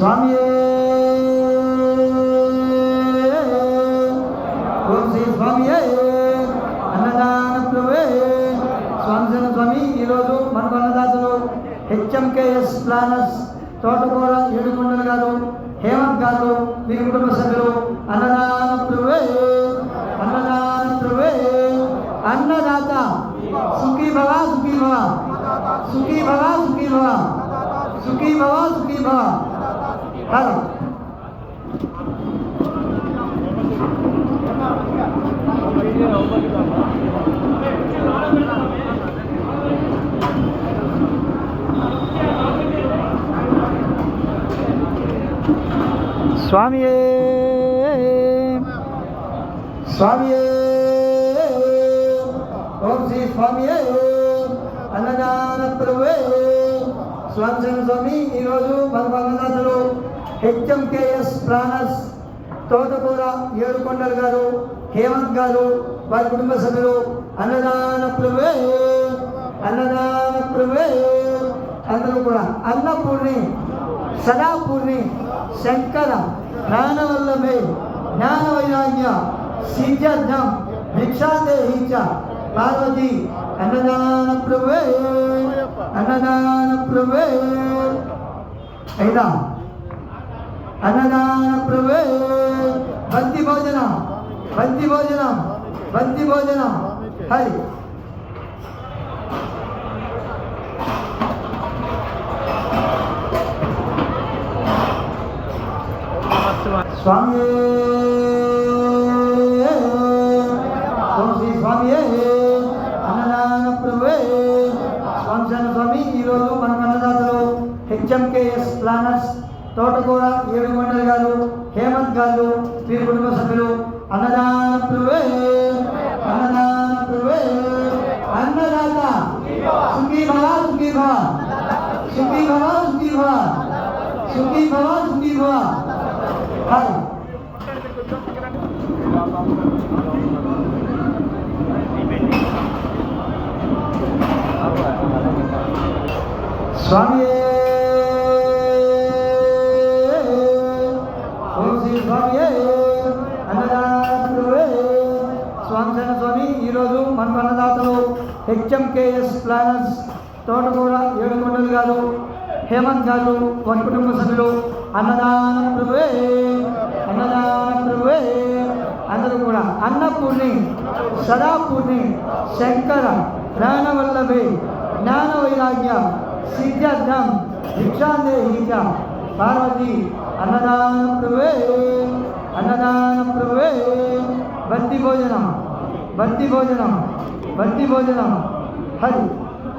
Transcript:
స్వామి ఓం శ్రీ స్వామి అన్నదాన ప్రభువే స్వామి స్వామి ఈరోజు మనకు అన్నదాతలు హెచ్ఎంకేఎస్ ప్లానర్స్ తోటకూర ఏడుకొండలు గారు హేమంత్ గారు మీ కుటుంబ సభ్యులు అన్నదాన ప్రభువే అన్నదాన ప్రభువే అన్నదాత సుఖీ భవ సుఖీ భవ. సుఖీ భవ సుఖీ భవ. సుఖీ భవ సుఖీ భవ. హలో స్వామియే. స్వామియే. ఓం శ్రీ స్వామియే. అన్నదాన ప్రభువే స్వామి స్వామి ఈరోజు మన హెచ్ఎంకేఎస్ ప్రాణస్ తోటకూర ఏడుకొండలు గారు హేమంత్ గారు వారి కుటుంబ సభ్యులు అన్నదాన ప్రభే అన్నదాన ప్రభే అందరూ కూడా అన్నపూర్ణి సదాపూర్ణి శంకర ప్రాణవల్లమే జ్ఞాన వైరాగ్య సిద్ధార్థం భిక్షాదేహించ పార్వతి అన్నదాన ప్రభే అన్నదాన ప్రభే అయినా అన్నదాన ప్రభువే బంతి భోజనం బంతి భోజనం బంతి భోజనం హరి స్వామి ఓం శ్రీ స్వామి అన్నదాన ప్రభువే స్వామి శరణ స్వామి ఈరోజు మన అన్నదాతలు హెచ్ఎంకేఎస్ ప్లానర్స్ తోటకూర ఏడుకొండలు గారు హేమంత్ గారు వీరి కుటుంబ సభ్యులు అన్నదాన ప్రభువే అన్నదాన ప్రభువే అన్నదాత. సుఖీ భవ సుఖీ భవ. సుఖీ భవ సుఖీ భవ. సుఖీ భవ సుఖీ భవ. హాయ్. స్వామి ఈరోజు అన్నదాతలు హెచ్ఎంకేఎస్ ప్లానర్స్ తోటకూర ఏడుకొండలు గారు హేమంత్ గారు వారి కుటుంబ సభ్యులు అన్నదాన ప్రభువే అన్నదాన ప్రభువే అందరూ కూడా అన్నపూర్ణి సదాపూర్ణి శంకర జ్ఞానవల్లభి జ్ఞాన వైరాగ్య సిద్ధార్థం భిక్షాందేహి పార్వతి అన్నదాన ప్రభువే అన్నదాన ప్రభువే బంతి భోజనం. బంతి భోజనం బంతి భోజనం హరి